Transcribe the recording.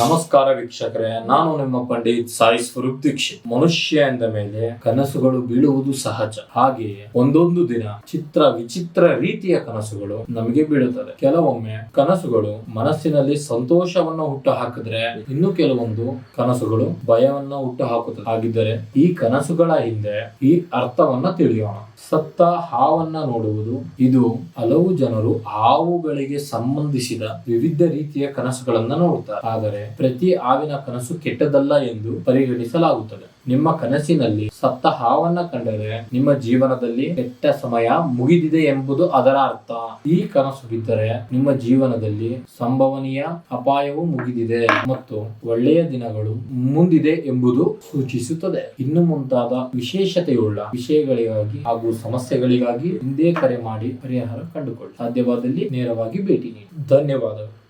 ನಮಸ್ಕಾರ ವೀಕ್ಷಕರೇ, ನಾನು ನಿಮ್ಮ ಪಂಡಿತ್ ಸಾಯಿ ಸ್ವರೂಪ್ ದೀಕ್ಷಿತ್. ಮನುಷ್ಯ ಎಂದ ಮೇಲೆ ಕನಸುಗಳು ಬೀಳುವುದು ಸಹಜ. ಹಾಗೆಯೇ ಒಂದೊಂದು ದಿನ ಚಿತ್ರ ವಿಚಿತ್ರ ರೀತಿಯ ಕನಸುಗಳು ನಮಗೆ ಬೀಳುತ್ತದೆ ಕೆಲವೊಮ್ಮೆ ಕನಸುಗಳು ಮನಸ್ಸಿನಲ್ಲಿ ಸಂತೋಷವನ್ನು ಹುಟ್ಟು ಹಾಕಿದ್ರೆ ಇನ್ನು ಕೆಲವೊಂದು ಕನಸುಗಳು ಭಯವನ್ನ ಹುಟ್ಟು ಹಾಕುತ್ತದೆ ಹಾಗಿದ್ದರೆ ಈ ಕನಸುಗಳ ಹಿಂದೆ ಈ ಅರ್ಥವನ್ನ ತಿಳಿಯೋಣ. ಸತ್ತ ಹಾವನ್ನ ನೋಡುವುದು, ಇದು ಹಲವು ಜನರು ಹಾವುಗಳಿಗೆ ಸಂಬಂಧಿಸಿದ ವಿವಿಧ ರೀತಿಯ ಕನಸುಗಳನ್ನ ನೋಡುತ್ತಾರೆ. ಆದರೆ ಪ್ರತಿ ಹಾವಿನ ಕನಸು ಕೆಟ್ಟದಲ್ಲ ಎಂದು ಪರಿಗಣಿಸಲಾಗುತ್ತದೆ. ನಿಮ್ಮ ಕನಸಿನಲ್ಲಿ ಸತ್ತ ಹಾವನ್ನ ಕಂಡರೆ ನಿಮ್ಮ ಜೀವನದಲ್ಲಿ ಕೆಟ್ಟ ಸಮಯ ಮುಗಿದಿದೆ ಎಂಬುದು ಅದರ ಅರ್ಥ. ಈ ಕನಸು ಬಿದ್ದರೆ ನಿಮ್ಮ ಜೀವನದಲ್ಲಿ ಸಂಭವನೀಯ ಅಪಾಯವು ಮುಗಿದಿದೆ ಮತ್ತು ಒಳ್ಳೆಯ ದಿನಗಳು ಮುಂದಿದೆ ಎಂಬುದು ಸೂಚಿಸುತ್ತದೆ. ಇನ್ನು ಮುಂತಾದ ವಿಶೇಷತೆಯುಳ್ಳ ವಿಷಯಗಳಿಗಾಗಿ ಹಾಗೂ ಸಮಸ್ಯೆಗಳಿಗಾಗಿ ಹಿಂದೆ ಕರೆ ಮಾಡಿ ಪರಿಹಾರ ಕಂಡುಕೊಳ್ಳಿ. ಸಾಧ್ಯವಾದಲ್ಲಿ ನೇರವಾಗಿ ಭೇಟಿ ನೀಡಿ. ಧನ್ಯವಾದಗಳು.